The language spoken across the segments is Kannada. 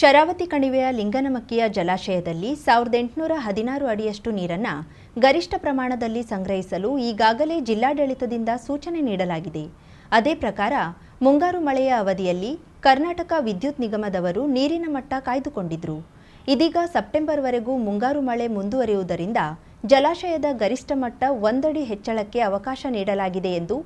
ಶರಾವತಿ ಕಣಿವೆಯ ಲಿಂಗನಮಕ್ಕಿಯ ಜಲಾಶಯದಲ್ಲಿ ಸಾವಿರದ ಎಂಟುನೂರ ಹದಿನಾರು ಅಡಿಯಷ್ಟು ನೀರನ್ನು ಗರಿಷ್ಠ ಪ್ರಮಾಣದಲ್ಲಿ ಸಂಗ್ರಹಿಸಲು ಈಗಾಗಲೇ ಜಿಲ್ಲಾಡಳಿತದಿಂದ ಸೂಚನೆ ನೀಡಲಾಗಿದೆ. ಅದೇ ಪ್ರಕಾರ, ಮುಂಗಾರು ಮಳೆಯ ಅವಧಿಯಲ್ಲಿ ಕರ್ನಾಟಕ ವಿದ್ಯುತ್ ನಿಗಮದವರು ನೀರಿನ ಮಟ್ಟ ಕಾಯ್ದುಕೊಂಡಿದ್ರು. ಇದೀಗ ಸೆಪ್ಟೆಂಬರ್ವರೆಗೂ ಮುಂಗಾರು ಮಳೆ ಮುಂದುವರಿಯುವುದರಿಂದ ಜಲಾಶಯದ ಗರಿಷ್ಠ ಮಟ್ಟ ಒಂದಡಿ ಹೆಚ್ಚಳಕ್ಕೆ ಅವಕಾಶ ನೀಡಲಾಗಿದೆ ಎಂದು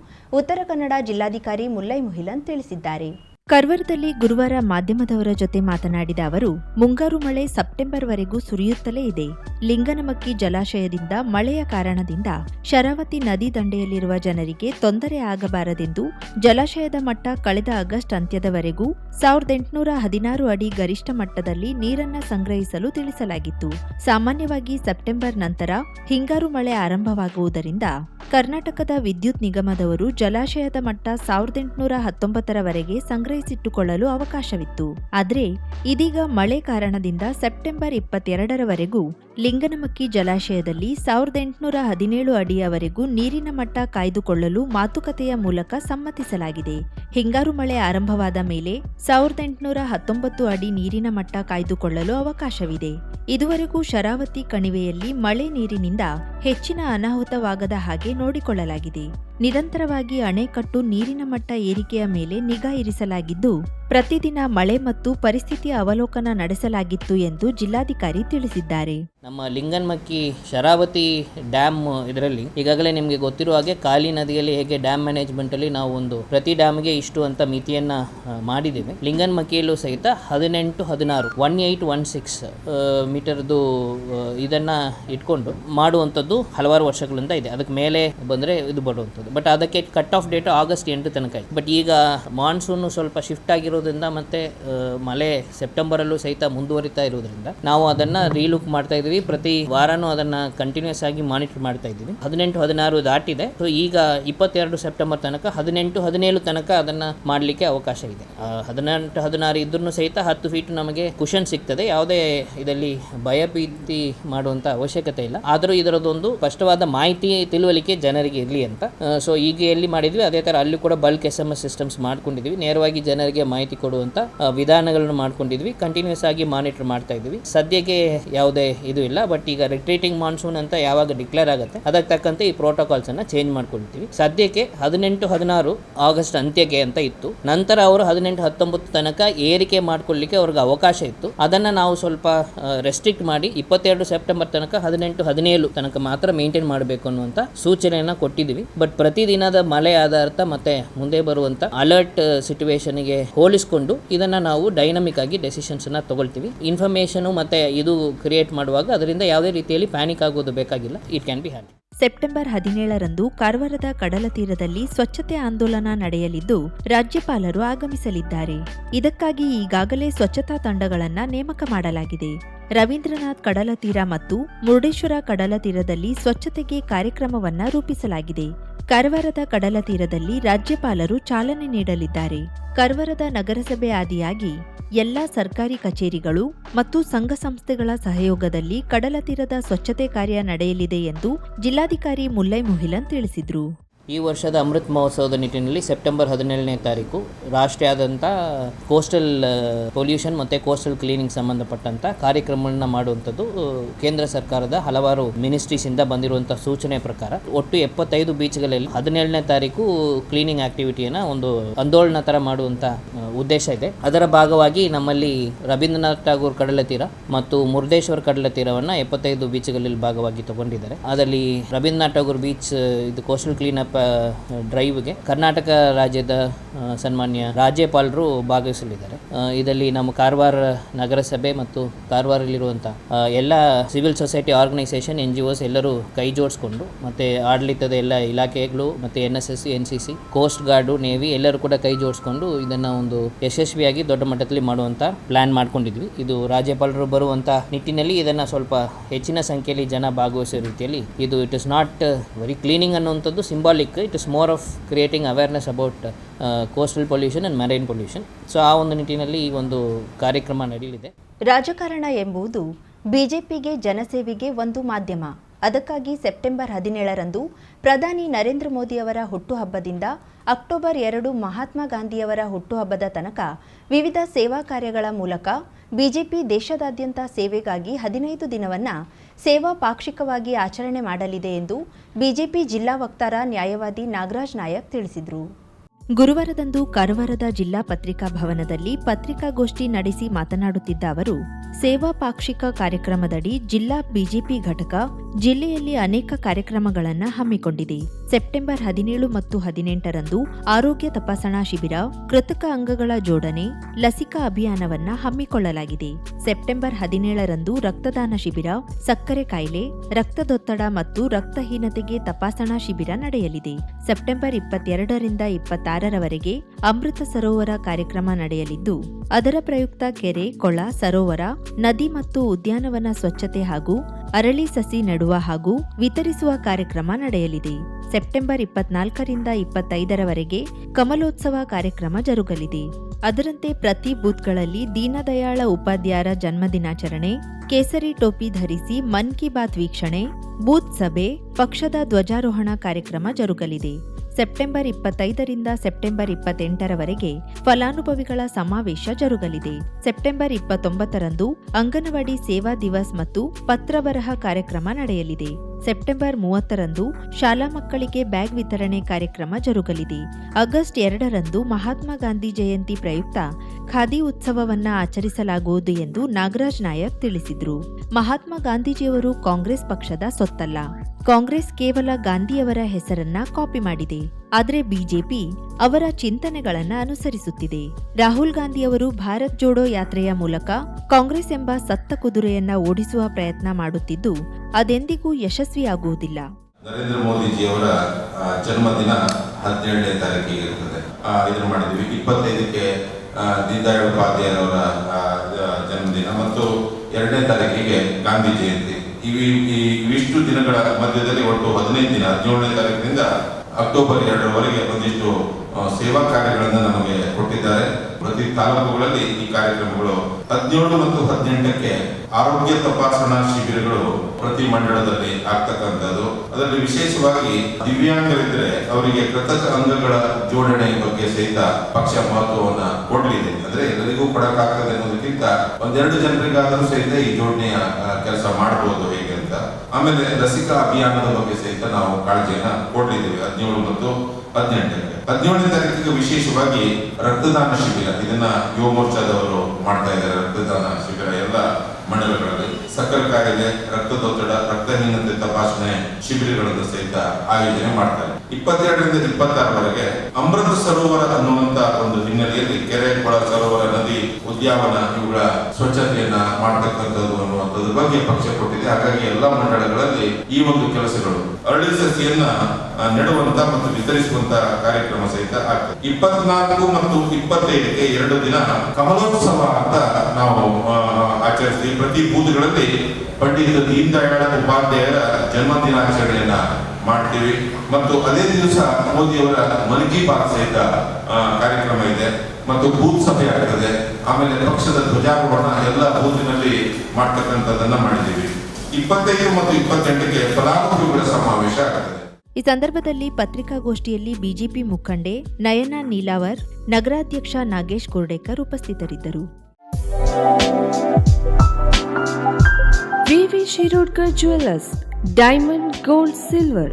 ಉತ್ತರ ಕನ್ನಡ ಜಿಲ್ಲಾಧಿಕಾರಿ ಮುಲ್ಲೈ ಮುಹಿಲನ್ ತಿಳಿಸಿದ್ದಾರೆ. ಕರ್ವರದಲ್ಲಿ ಗುರುವಾರ ಮಾಧ್ಯಮದವರ ಜೊತೆ ಮಾತನಾಡಿದ ಅವರು, ಮುಂಗಾರು ಮಳೆ ಸೆಪ್ಟೆಂಬರ್ವರೆಗೂ ಸುರಿಯುತ್ತಲೇ ಇದೆ. ಲಿಂಗನಮಕ್ಕಿ ಜಲಾಶಯದಿಂದ ಮಳೆಯ ಕಾರಣದಿಂದ ಶರಾವತಿ ನದಿ ದಂಡೆಯಲ್ಲಿರುವ ಜನರಿಗೆ ತೊಂದರೆ ಆಗಬಾರದೆಂದು ಜಲಾಶಯದ ಮಟ್ಟ ಕಳೆದ ಆಗಸ್ಟ್ ಅಂತ್ಯದವರೆಗೂ ಸಾವಿರದ ಎಂಟುನೂರ ಹದಿನಾರು ಅಡಿ ಗರಿಷ್ಠ ಮಟ್ಟದಲ್ಲಿ ನೀರನ್ನ ಸಂಗ್ರಹಿಸಲು ತಿಳಿಸಲಾಗಿತ್ತು. ಸಾಮಾನ್ಯವಾಗಿ ಸೆಪ್ಟೆಂಬರ್ ನಂತರ ಹಿಂಗಾರು ಮಳೆ ಆರಂಭವಾಗುವುದರಿಂದ ಕರ್ನಾಟಕದ ವಿದ್ಯುತ್ ನಿಗಮದವರು ಜಲಾಶಯದ ಮಟ್ಟ ಸಾವಿರದ ಎಂಟುನೂರ ಹತ್ತೊಂಬತ್ತರವರೆಗೆ ಸಂಗ್ರಹಿಸಿಟ್ಟುಕೊಳ್ಳಲು ಅವಕಾಶವಿತ್ತು. ಆದರೆ ಇದೀಗ ಮಳೆ ಕಾರಣದಿಂದ ಸೆಪ್ಟೆಂಬರ್ ಇಪ್ಪತ್ತೆರಡರವರೆಗೂ ಲಿಂಗನಮಕ್ಕಿ ಜಲಾಶಯದಲ್ಲಿ ಸಾವಿರದ ಎಂಟುನೂರ ಹದಿನೇಳು ಅಡಿಯವರೆಗೂ ನೀರಿನ ಮಟ್ಟ ಕಾಯ್ದುಕೊಳ್ಳಲು ಮಾತುಕತೆಯ ಮೂಲಕ ಸಮ್ಮತಿಸಲಾಗಿದೆ. ಹಿಂಗಾರು ಮಳೆ ಆರಂಭವಾದ ಮೇಲೆ ಸಾವಿರದ ಎಂಟುನೂರ ಹತ್ತೊಂಬತ್ತು ಅಡಿ ನೀರಿನ ಮಟ್ಟ ಕಾಯ್ದುಕೊಳ್ಳಲು ಅವಕಾಶವಿದೆ. ಇದುವರೆಗೂ ಶರಾವತಿ ಕಣಿವೆಯಲ್ಲಿ ಮಳೆ ನೀರಿನಿಂದ ಹೆಚ್ಚಿನ ಅನಾಹುತವಾಗದ ಹಾಗೆ ನೋಡಿಕೊಳ್ಳಲಾಗಿದೆ. ನಿರಂತರವಾಗಿ ಅಣೆಕಟ್ಟು ನೀರಿನ ಮಟ್ಟ ಏರಿಕೆಯ ಮೇಲೆ ನಿಗಾ ಇರಿಸಲಾಗಿದ್ದು, ಪ್ರತಿದಿನ ಮಳೆ ಮತ್ತು ಪರಿಸ್ಥಿತಿ ಅವಲೋಕನ ನಡೆಸಲಾಗಿತ್ತು ಎಂದು ಜಿಲ್ಲಾಧಿಕಾರಿ ತಿಳಿಸಿದ್ದಾರೆ. ನಮ್ಮ ಲಿಂಗನ್ಮಕ್ಕಿ ಶರಾವತಿ ಡ್ಯಾಮ್ ಇದರಲ್ಲಿ ಈಗಾಗಲೇ ನಿಮಗೆ ಗೊತ್ತಿರುವ ಹಾಗೆ ಕಾಲಿ ನದಿಯಲ್ಲಿ ಹೇಗೆ ಡ್ಯಾಮ್ ಮ್ಯಾನೇಜ್ಮೆಂಟಲ್ಲಿ ನಾವು ಒಂದು ಪ್ರತಿ ಡ್ಯಾಮ್ಗೆ ಇಷ್ಟು ಅಂತ ಮಿತಿಯನ್ನು ಮಾಡಿದ್ದೇವೆ. ಲಿಂಗನ್ಮಕ್ಕಿಯಲ್ಲೂ ಸಹಿತ ಹದಿನೆಂಟು ಹದಿನಾರು ಒನ್ ಏಯ್ಟ್ ಒನ್ ಸಿಕ್ಸ್ ಮೀಟರ್ದು ಇದನ್ನು ಇಟ್ಕೊಂಡು ಮಾಡುವಂಥದ್ದು ಹಲವಾರು ವರ್ಷಗಳಿಂದ ಇದೆ. ಅದಕ್ಕೆ ಮೇಲೆ ಬಂದರೆ ಇದು ಬರುವಂಥದ್ದು. ಬಟ್ ಅದಕ್ಕೆ ಕಟ್ ಆಫ್ ಡೇಟ್ ಆಗಸ್ಟ್ ಎಂಟು ತನಕ ಇದೆ. ಬಟ್ ಈಗ ಮಾನ್ಸೂನ್ ಸ್ವಲ್ಪ ಶಿಫ್ಟ್ ಆಗಿರೋದ್ರಿಂದ ಮತ್ತೆ ಮಳೆ ಸೆಪ್ಟೆಂಬರಲ್ಲೂ ಸಹಿತ ಮುಂದುವರಿತಾ ಇರೋದ್ರಿಂದ ನಾವು ಅದನ್ನು ರೀಲುಕ್ ಮಾಡ್ತಾ ಇದ್ದೀವಿ. ಪ್ರತಿ ವಾರನೂ ಅದನ್ನ ಕಂಟಿನ್ಯೂಸ್ ಆಗಿ ಮಾನಿಟರ್ ಮಾಡ್ತಾ ಇದ್ದೀವಿ. ಹದಿನೆಂಟು, ಹದಿನಾರು ದಾಟಿದೆ. ಸೊ ಈಗ ಇಪ್ಪತ್ತೆರಡು ಸೆಪ್ಟೆಂಬರ್ ತನಕ, ಹದಿನೆಂಟು, ಹದಿನೇಳು ತನಕ ಅದನ್ನ ಮಾಡಲಿಕ್ಕೆ ಅವಕಾಶ ಇದೆ. ಹದಿನೆಂಟು, ಹದಿನಾರು ಇದ್ರೂ ಸಹಿತ ಹತ್ತು ಫೀಟ್ ನಮಗೆ ಕುಷನ್ ಸಿಗ್ತದೆ. ಯಾವುದೇ ಇದರಲ್ಲಿ ಭಯಭೀತಿ ಮಾಡುವಂತ ಅವಶ್ಯಕತೆ ಇಲ್ಲ. ಆದರೂ ಇದರದೊಂದು ಸ್ಪಷ್ಟವಾದ ಮಾಹಿತಿ ತಿಳುವಳಿಕೆ ಜನರಿಗೆ ಇರಲಿ ಅಂತ. ಸೊ ಈಗ ಎಲ್ಲಿ ಮಾಡಿದ್ವಿ? ಅದೇ ತರ ಅಲ್ಲಿ ಕೂಡ bulk S M S systems ಮಾಡ್ಕೊಂಡಿದ್ವಿ ನೇರವಾಗಿ ಜನರಿಗೆ ಮಾಹಿತಿ ಕೊಡುವಂತ ವಿಧಾನಗಳನ್ನು ಮಾಡ್ಕೊಂಡಿದ್ವಿ ಕಂಟಿನ್ಯೂಸ್ ಆಗಿ ಮಾನಿಟರ್ ಮಾಡ್ತಾ ಇದ್ವಿ ಸದ್ಯಕ್ಕೆ ಯಾವುದೇ ಇದು ಇಲ್ಲ ಬಟ್ ಈಗ ರಿಟ್ರೀಟಿಂಗ್ ಮಾನ್ಸೂನ್ ಅಂತ ಯಾವಾಗ ಡಿಕ್ಲೇರ್ ಆಗುತ್ತೆ, ಅದಕ್ಕೆ ತಕ್ಕಂತೆ ಈ ಪ್ರೋಟೋಕಾಲ್ಸ್ ಅನ್ನ ಚೇಂಜ್ ಮಾಡ್ಕೊಳ್ತೀವಿ. ಸದ್ಯಕ್ಕೆ ಹದಿನೆಂಟು ಹದಿನಾರು ಆಗಸ್ಟ್ ಅಂತ್ಯಕ್ಕೆ ಅಂತ ಇತ್ತು. ನಂತರ ಅವರು ಹದಿನೆಂಟು ಹತ್ತೊಂಬತ್ತು ತನಕ ಏರಿಕೆ ಮಾಡ್ಕೊಳ್ಳಿಕ್ಕೆ ಅವ್ರಿಗೆ ಅವಕಾಶ ಇತ್ತು. ಅದನ್ನ ನಾವು ಸ್ವಲ್ಪ ರೆಸ್ಟ್ರಿಕ್ಟ್ ಮಾಡಿ ಇಪ್ಪತ್ತೆರಡು ಸೆಪ್ಟೆಂಬರ್ ತನಕ ಹದಿನೆಂಟು ಹದಿನೇಳು ತನಕ ಮಾತ್ರ ಮೇಂಟೈನ್ ಮಾಡಬೇಕು ಅನ್ನುವಂಥ ಸೂಚನೆಯನ್ನ ಕೊಟ್ಟಿದ್ದೀವಿ. ಬಟ್ ಪ್ರತಿದಿನದ ಮಳೆ ಆಧಾರಿತ ಮತ್ತೆ ಮುಂದೆ ಬರುವಂತ ಅಲರ್ಟ್ ಸಿಚುವೇಶನ್ಗೆ ಹೋಲಿಸಿಕೊಂಡು ಇದನ್ನ ನಾವು ಡೈನಮಿಕ್ ಆಗಿ ಡೆಸಿಷನ್ಸ್ ತಗೊಳ್ತೀವಿ. ಇನ್ಫಾರ್ಮೇಶನ್ ಮತ್ತೆ ಇದು ಕ್ರಿಯೇಟ್ ಮಾಡುವಾಗ ಅದರಿಂದ ಯಾವುದೇ ರೀತಿಯಲ್ಲಿ ಪ್ಯಾನಿಕ್ ಆಗೋದು ಬೇಕಾಗಿಲ್ಲ. It can be hand September ಹದಿನೇಳರಂದು ಕಾರವಾರದ ಕಡಲ ತೀರದಲ್ಲಿ ಸ್ವಚ್ಛತೆ ಆಂದೋಲನ ನಡೆಯಲಿದ್ದು, ರಾಜ್ಯಪಾಲರು ಆಗಮಿಸಲಿದ್ದಾರೆ. ಇದಕ್ಕಾಗಿ ಈಗಾಗಲೇ ಸ್ವಚ್ಛತಾ ತಂಡಗಳನ್ನು ನೇಮಕ ಮಾಡಲಾಗಿದೆ. ರವೀಂದ್ರನಾಥ್ ಕಡಲ ತೀರ ಮತ್ತು ಮುರುಡೇಶ್ವರ ಕಡಲ ತೀರದಲ್ಲಿ ಸ್ವಚ್ಛತೆಗೆ ಕಾರ್ಯಕ್ರಮವನ್ನು ರೂಪಿಸಲಾಗಿದೆ. ಕಾರವಾರದ ಕಡಲ ತೀರದಲ್ಲಿ ರಾಜ್ಯಪಾಲರು ಚಾಲನೆ ನೀಡಲಿದ್ದಾರೆ. ಕರ್ವಾರದ ನಗರಸಭೆ ಆದಿಯಾಗಿ ಎಲ್ಲಾ ಸರ್ಕಾರಿ ಕಚೇರಿಗಳು ಮತ್ತು ಸಂಘ ಸಂಸ್ಥೆಗಳ ಸಹಯೋಗದಲ್ಲಿ ಕಡಲ ತೀರದ ಸ್ವಚ್ಛತೆ ಕಾರ್ಯ ನಡೆಯಲಿದೆ ಎಂದು ಜಿಲ್ಲಾಧಿಕಾರಿ ಮುಲ್ಲೈ ಮುಹಿಲನ್ ತಿಳಿಸಿದರು. ಈ ವರ್ಷದ ಅಮೃತ್ ಮಹೋತ್ಸವದ ನಿಟ್ಟಿನಲ್ಲಿ ಸೆಪ್ಟೆಂಬರ್ ಹದಿನೇಳನೇ ತಾರೀಕು ರಾಷ್ಟ್ರೀಯಾದಂಥ ಕೋಸ್ಟಲ್ ಪೊಲ್ಯೂಷನ್ ಮತ್ತು ಕೋಸ್ಟಲ್ ಕ್ಲೀನಿಂಗ್ ಸಂಬಂಧಪಟ್ಟಂಥ ಕಾರ್ಯಕ್ರಮಗಳನ್ನ ಮಾಡುವಂಥದ್ದು ಕೇಂದ್ರ ಸರ್ಕಾರದ ಹಲವಾರು ಮಿನಿಸ್ಟ್ರೀಸಿಂದ ಬಂದಿರುವಂಥ ಸೂಚನೆ ಪ್ರಕಾರ ಒಟ್ಟು ಎಪ್ಪತ್ತೈದು ಬೀಚ್ಗಳಲ್ಲಿ ಹದಿನೇಳನೇ ತಾರೀಕು ಕ್ಲೀನಿಂಗ್ ಆಕ್ಟಿವಿಟಿಯನ್ನು ಒಂದು ಆಂದೋಲನ ಥರ ಮಾಡುವಂಥ ಉದ್ದೇಶ ಇದೆ. ಅದರ ಭಾಗವಾಗಿ ನಮ್ಮಲ್ಲಿ ರವೀಂದ್ರನಾಥ್ ಟಾಗೂರ್ ಕಡಲ ತೀರ ಮತ್ತು ಮುರುಡೇಶ್ವರ ಕಡಲ ತೀರವನ್ನು ಎಪ್ಪತ್ತೈದು ಬೀಚ್ಗಳಲ್ಲಿ ಭಾಗವಾಗಿ ತಗೊಂಡಿದ್ದಾರೆ. ಅದರಲ್ಲಿ ರವೀಂದ್ರನಾಥ್ ಟಾಗೂರ್ ಬೀಚ್ ಇದು ಕೋಸ್ಟಲ್ ಕ್ಲೀನಪ್ ಡ್ರೈವ್ಗೆ ಕರ್ನಾಟಕ ರಾಜ್ಯದ ಸನ್ಮಾನ್ಯ ರಾಜ್ಯಪಾಲರು ಭಾಗವಹಿಸಲಿದ್ದಾರೆ. ಇದರಲ್ಲಿ ನಮ್ಮ ಕಾರವಾರ ನಗರಸಭೆ ಮತ್ತು ಕಾರವಾರಲ್ಲಿರುವಂಥ ಎಲ್ಲ civil society organisation N G Os ಎಲ್ಲರೂ ಕೈ ಜೋಡಿಸ್ಕೊಂಡು, ಮತ್ತೆ ಆಡಳಿತದ ಎಲ್ಲ ಇಲಾಖೆಗಳು ಮತ್ತೆ N S S N C C coast guard, navy ಎಲ್ಲರೂ ಕೂಡ ಕೈ ಜೋಡಿಸ್ಕೊಂಡು ಇದನ್ನ ಒಂದು ಯಶಸ್ವಿಯಾಗಿ ದೊಡ್ಡ ಮಟ್ಟದಲ್ಲಿ ಮಾಡುವಂಥ ಪ್ಲಾನ್ ಮಾಡ್ಕೊಂಡಿದ್ವಿ. ಇದು ರಾಜ್ಯಪಾಲರು ಬರುವಂಥ ನಿಟ್ಟಿನಲ್ಲಿ ಇದನ್ನು ಸ್ವಲ್ಪ ಹೆಚ್ಚಿನ ಸಂಖ್ಯೆಯಲ್ಲಿ ಜನ ಭಾಗವಹಿಸೋ ರೀತಿಯಲ್ಲಿ ಇದು it is not very cleaning ಅನ್ನುವಂಥದ್ದು symbolic it is more of creating awareness about coastal pollution and marine pollution so ಆ ಒಂದು ನಿಟ್ಟಿನಲ್ಲಿ ಈ ಒಂದು ಕಾರ್ಯಕ್ರಮ ನಡೆಯಲಿದೆ. ರಾಜಕಾರಣ ಎಂಬುದು ಬಿಜೆಪಿಗೆ ಜನಸೇವೆಗೆ ಒಂದು ಮಾಧ್ಯಮ. ಅದಕ್ಕಾಗಿ ಸೆಪ್ಟೆಂಬರ್ ಹದಿನೇಳರಂದು ಪ್ರಧಾನಿ ನರೇಂದ್ರ ಮೋದಿ ಅವರ ಹುಟ್ಟುಹಬ್ಬದಿಂದ ಅಕ್ಟೋಬರ್ ಎರಡು ಮಹಾತ್ಮ ಗಾಂಧಿಯವರ ಹುಟ್ಟುಹಬ್ಬದ ತನಕ ವಿವಿಧ ಸೇವಾ ಕಾರ್ಯಗಳ ಮೂಲಕ ಬಿಜೆಪಿ ದೇಶದಾದ್ಯಂತ ಸೇವೆಗಾಗಿ ಹದಿನೈದು ದಿನವನ್ನ ಸೇವಾ ಪಾಕ್ಷಿಕವಾಗಿ ಆಚರಣೆ ಮಾಡಲಿದೆ ಎಂದು ಬಿಜೆಪಿ ಜಿಲ್ಲಾ ವಕ್ತಾರ ನ್ಯಾಯವಾದಿ ನಾಗರಾಜ್ ನಾಯಕ್ ತಿಳಿಸಿದರು. ಗುರುವಾರದಂದು ಕಾರವಾರದ ಜಿಲ್ಲಾ ಪತ್ರಿಕಾ ಭವನದಲ್ಲಿ ಪತ್ರಿಕಾಗೋಷ್ಠಿ ನಡೆಸಿ ಮಾತನಾಡುತ್ತಿದ್ದ ಅವರು, ಸೇವಾ ಪಾಕ್ಷಿಕ ಕಾರ್ಯಕ್ರಮದಡಿ ಜಿಲ್ಲಾ ಬಿಜೆಪಿ ಘಟಕ ಜಿಲ್ಲೆಯಲ್ಲಿ ಅನೇಕ ಕಾರ್ಯಕ್ರಮಗಳನ್ನು ಹಮ್ಮಿಕೊಂಡಿದೆ. ಸೆಪ್ಟೆಂಬರ್ ಹದಿನೇಳು ಮತ್ತು ಹದಿನೆಂಟರಂದು ಆರೋಗ್ಯ ತಪಾಸಣಾ ಶಿಬಿರ, ಕೃತಕ ಅಂಗಗಳ ಜೋಡಣೆ, ಲಸಿಕಾ ಅಭಿಯಾನವನ್ನ ಹಮ್ಮಿಕೊಳ್ಳಲಾಗಿದೆ. ಸೆಪ್ಟೆಂಬರ್ ಹದಿನೇಳರಂದು ರಕ್ತದಾನ ಶಿಬಿರ, ಸಕ್ಕರೆ ಕಾಯಿಲೆ, ರಕ್ತದೊತ್ತಡ ಮತ್ತು ರಕ್ತಹೀನತೆಗೆ ತಪಾಸಣಾ ಶಿಬಿರ ನಡೆಯಲಿದೆ. ಸೆಪ್ಟೆಂಬರ್ ಇಪ್ಪತ್ತೆರಡರಿಂದ ಇಪ್ಪತ್ತಾರರವರೆಗೆ ಅಮೃತ ಸರೋವರ ಕಾರ್ಯಕ್ರಮ ನಡೆಯಲಿದ್ದು, ಅದರ ಪ್ರಯುಕ್ತ ಕೆರೆ, ಕೊಳ, ಸರೋವರ, ನದಿ ಮತ್ತು ಉದ್ಯಾನವನ ಸ್ವಚ್ಛತೆ ಹಾಗೂ ಅರಳಿ ಸಸಿ ನೆಡುವ ಹಾಗೂ ವಿತರಿಸುವ ಕಾರ್ಯಕ್ರಮ ನಡೆಯಲಿದೆ. ಸೆಪ್ಟೆಂಬರ್ ಇಪ್ಪತ್ನಾಲ್ಕರಿಂದ ಇಪ್ಪತ್ತೈದರವರೆಗೆ ಕಮಲೋತ್ಸವ ಕಾರ್ಯಕ್ರಮ ಜರುಗಲಿದೆ. ಅದರಂತೆ ಪ್ರತಿ ಬೂತ್ಗಳಲ್ಲಿ ದೀನದಯಾಳ ಉಪಾಧ್ಯಾಯರ ಜನ್ಮದಿನಾಚರಣೆ, ಕೇಸರಿ ಟೋಪಿ ಧರಿಸಿ ಮನ್ ಕಿ ಬಾತ್ ವೀಕ್ಷಣೆ, ಬೂತ್ ಸಭೆ, ಪಕ್ಷದ ಧ್ವಜಾರೋಹಣ ಕಾರ್ಯಕ್ರಮ ಜರುಗಲಿದೆ. ಸೆಪ್ಟೆಂಬರ್ ಇಪ್ಪತ್ತೈದರಿಂದ ಸೆಪ್ಟೆಂಬರ್ ಇಪ್ಪತ್ತೆಂಟರವರೆಗೆ ಫಲಾನುಭವಿಗಳ ಸಮಾವೇಶ ಜರುಗಲಿದೆ. ಸೆಪ್ಟೆಂಬರ್ ಇಪ್ಪತ್ತೊಂಬತ್ತರಂದು ಅಂಗನವಾಡಿ ಸೇವಾ ದಿವಸ್ ಮತ್ತು ಪತ್ರಬರಹ ಕಾರ್ಯಕ್ರಮ ನಡೆಯಲಿದೆ. ಸೆಪ್ಟೆಂಬರ್ ಮೂವತ್ತರಂದು ಶಾಲಾ ಮಕ್ಕಳಿಗೆ ಬ್ಯಾಗ್ ವಿತರಣೆ ಕಾರ್ಯಕ್ರಮ ಜರುಗಲಿದೆ. ಆಗಸ್ಟ್ ಎರಡರಂದು ಮಹಾತ್ಮ ಗಾಂಧಿ ಜಯಂತಿ ಪ್ರಯುಕ್ತ ಖಾದಿ ಉತ್ಸವವನ್ನ ಆಚರಿಸಲಾಗುವುದು ಎಂದು ನಾಗರಾಜ್ ನಾಯಕ್ ತಿಳಿಸಿದರು. ಮಹಾತ್ಮ ಗಾಂಧೀಜಿಯವರು ಕಾಂಗ್ರೆಸ್ ಪಕ್ಷದ ಸೊತ್ತಲ್ಲ ಕಾಂಗ್ರೆಸ್ ಕೇವಲ ಗಾಂಧಿಯವರ ಹೆಸರನ್ನ ಕಾಪಿ ಮಾಡಿದೆ. ಆದರೆ ಬಿಜೆಪಿ ಅವರ ಚಿಂತನೆಗಳನ್ನು ಅನುಸರಿಸುತ್ತಿದೆ. ರಾಹುಲ್ ಗಾಂಧಿಯವರು ಭಾರತ್ ಜೋಡೋ ಯಾತ್ರೆಯ ಮೂಲಕ ಕಾಂಗ್ರೆಸ್ ಎಂಬ ಸತ್ತ ಕುದುರೆಯನ್ನ ಓಡಿಸುವ ಪ್ರಯತ್ನ ಮಾಡುತ್ತಿದ್ದು, ಅದೆಂದಿಗೂ ಯಶಸ್ವಿಯಾಗುವುದಿಲ್ಲ. ನರೇಂದ್ರ ಮೋದಿಜಿಯವರ ಜನ್ಮದಿನ ಹದಿನೇಳನೇ ತಾರೀಕಿಗೆ ಇರ್ತದೆ ಇದನ್ನು ಮಾಡಿದ್ವಿ ಇಪ್ಪತ್ತೈದಕ್ಕೆ ದೀನದಯಾಳ್ ಉಪಾಧ್ಯಾಯರವರ ಜನ್ಮದಿನ ಮತ್ತು ಎರಡನೇ ತಾರೀಕಿಗೆ ಗಾಂಧಿ ಜಯಂತಿ. ಇವಿಷ್ಟು ದಿನಗಳ ಮಧ್ಯದಲ್ಲಿ ಒಟ್ಟು ಹದಿನೈದು ದಿನ, ಹದಿನೇಳನೇ ತಾರೀಕಿನಿಂದ ಅಕ್ಟೋಬರ್ ಎರಡರವರೆಗೆ ಒಂದಿಷ್ಟು ಸೇವಾ ಕಾರ್ಯಗಳನ್ನು ನಮಗೆ ಕೊಟ್ಟಿದ್ದಾರೆ. ಪ್ರತಿ ತಾಲೂಕುಗಳಲ್ಲಿ ಈ ಕಾರ್ಯಕ್ರಮಗಳು ಹದಿನೇಳು ಮತ್ತು ಹದಿನೆಂಟಕ್ಕೆ ಆರೋಗ್ಯ ತಪಾಸಣಾ ಶಿಬಿರಗಳು ಪ್ರತಿ ಮಂಡಳದಲ್ಲಿ ಆಗ್ತಕ್ಕಂಥದ್ದು. ಅದರಲ್ಲಿ ವಿಶೇಷವಾಗಿ ದಿವ್ಯಾಂಗರಿದ್ರೆ ಅವರಿಗೆ ಕೃತಕ ಅಂಗಗಳ ಜೋಡಣೆ ಬಗ್ಗೆ ಸಹಿತ ಪಕ್ಷ ಮಹತ್ವವನ್ನ ಕೊಡಲಿದೆ. ಅಂದ್ರೆ ಎಲ್ಲರಿಗೂ ಕೊಡಕ್ಕಾಗ್ತದೆ ಅನ್ನೋದಕ್ಕಿಂತ ಒಂದೆರಡು ಜನರಿಗಾದರೂ ಸಹಿತ ಈ ಜೋಡಣೆಯ ಕೆಲಸ ಮಾಡಬಹುದು ಹೇಗೆ ಆಮೇಲೆ ಲಸಿಕಾ ಅಭಿಯಾನದ ಬಗ್ಗೆ ಸಹಿತ ನಾವು ಕಾಳಜಿಯನ್ನ ಕೊಡ್ಲಿದ್ದೇವೆ, ಹದಿನೇಳು ಮತ್ತು ಹದಿನೆಂಟಕ್ಕೆ. ಹದಿನೇಳನೇ ತಾರೀಕಿಗೆ ವಿಶೇಷವಾಗಿ ರಕ್ತದಾನ ಶಿಬಿರ, ಇದನ್ನ ಯುವ ಮೋರ್ಚಾದವರು ಮಾಡ್ತಾ ಇದ್ದಾರೆ. ರಕ್ತದಾನ ಶಿಬಿರ ಎಲ್ಲ ಮಂಡಲಗಳಲ್ಲಿ ಸಕ್ಕರೆ ಕಾಯಿಲೆ, ರಕ್ತದೊತ್ತಡ ರಕ್ತಹೀನತೆ ತಪಾಸಣೆ ಶಿಬಿರಗಳನ್ನು ಸಹಿತ ಆಯೋಜನೆ ಮಾಡ್ತಾರೆ. ಇಪ್ಪತ್ತೆರಡರಿಂದ ಇಪ್ಪತ್ತಾರವರೆಗೆ ಅಮೃತ ಸರೋವರ ಅನ್ನುವಂತ ಒಂದು ಹಿನ್ನೆಲೆಯಲ್ಲಿ ಕೆರೆ ಕೊಳ ಸರೋವರ ನದಿ ಉದ್ಯಾನವನ ಇವುಗಳ ಸ್ವಚ್ಛತೆಯನ್ನ ಮಾಡ್ತಕ್ಕಂಥದ್ದು ಅನ್ನುವಂಥದ್ರ ಬಗ್ಗೆ ಪಕ್ಷ ಕೊಟ್ಟಿದೆ. ಹಾಗಾಗಿ ಎಲ್ಲಾ ಮಂಡಳಗಳಲ್ಲಿ ಈ ಒಂದು ಕೆಲಸಗಳು ಅರಳಿ ಸಸಿಯನ್ನ ನೆಡುವಂತ ಮತ್ತು ವಿತರಿಸುವಂತ ಕಾರ್ಯಕ್ರಮ ಸಹಿತ ಆಗ್ತದೆ. ಇಪ್ಪತ್ನಾಲ್ಕು ಮತ್ತು ಇಪ್ಪತ್ತೈದಕ್ಕೆ ಎರಡು ದಿನ ಕಮಲೋತ್ಸವ ಅಂತ ನಾವು ಆಚರಿಸ್ತೀವಿ. ಪ್ರತಿ ಬೂತ್ಗಳಲ್ಲಿ ಪಂಡಿತ ದೀನ್ ದಯಾಳ ಉಪಾಧ್ಯಾಯರ ಜನ್ಮ ದಿನಾಚರಣೆಯನ್ನ ಮಾಡ್ತೀವಿ. ಮತ್ತು ಅದೇ ದಿವಸ ಮೋದಿಯವರ ಮನ್ ಕಿ ಬಾತ್ ಸಹಿತ ಕಾರ್ಯಕ್ರಮ ಇದೆ. ಮತ್ತು ಬೂತ್ ಸಭೆ ಆಗ್ತದೆ. ಆಮೇಲೆ ಪಕ್ಷದ ಧ್ವಜಾರೋಹಣ ಎಲ್ಲ ಬೂತಿನಲ್ಲಿ ಮಾಡ್ತಕ್ಕಂಥದ್ದನ್ನ ಮಾಡಿದ್ದೀವಿ. ಇಪ್ಪತ್ತೈದು ಮತ್ತು ಇಪ್ಪತ್ತೆಂಟಕ್ಕೆ ಫಲಾನುಭವಿಗಳ ಸಮಾವೇಶ ಆಗ್ತದೆ. ಈ ಸಂದರ್ಭದಲ್ಲಿ ಪತ್ರಿಕಾಗೋಷ್ಠಿಯಲ್ಲಿ ಬಿಜೆಪಿ ಮುಖಂಡೆ ನಯನ ನೀಲಾವರ್ ನಗರಾಧ್ಯಕ್ಷ ನಾಗೇಶ್ ಕುರ್ಡೇಕರ್ ಉಪಸ್ಥಿತರಿದ್ದರು. V V Shirodkar jewellers diamond gold silver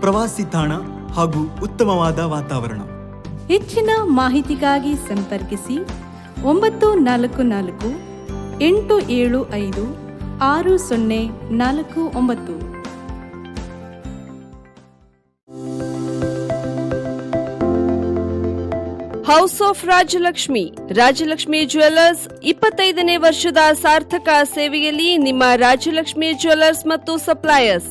ಪ್ರವಾಸಿ ತಾಣ ಹಾಗೂ ಉತ್ತಮವಾದ ವಾತಾವರಣ. ಹೆಚ್ಚಿನ ಮಾಹಿತಿಗಾಗಿ ಸಂಪರ್ಕಿಸಿ ಒಂಬತ್ತು ನಾಲ್ಕು ನಾಲ್ಕು ಎಂಟು ಏಳು ಐದು ಆರು ಸೊನ್ನೆ ನಾಲ್ಕು ಒಂಬತ್ತು. House of Rajalakshmi Rajalakshmi jewellers ಇಪ್ಪತ್ತೈದನೇ ವರ್ಷದ ಸಾರ್ಥಕ ಸೇವೆಯಲ್ಲಿ ನಿಮ್ಮ ರಾಜಲಕ್ಷ್ಮಿ ಜ್ಯುವೆಲ್ಲರ್ಸ್ ಮತ್ತು ಸಪ್ಲೈಯರ್ಸ್.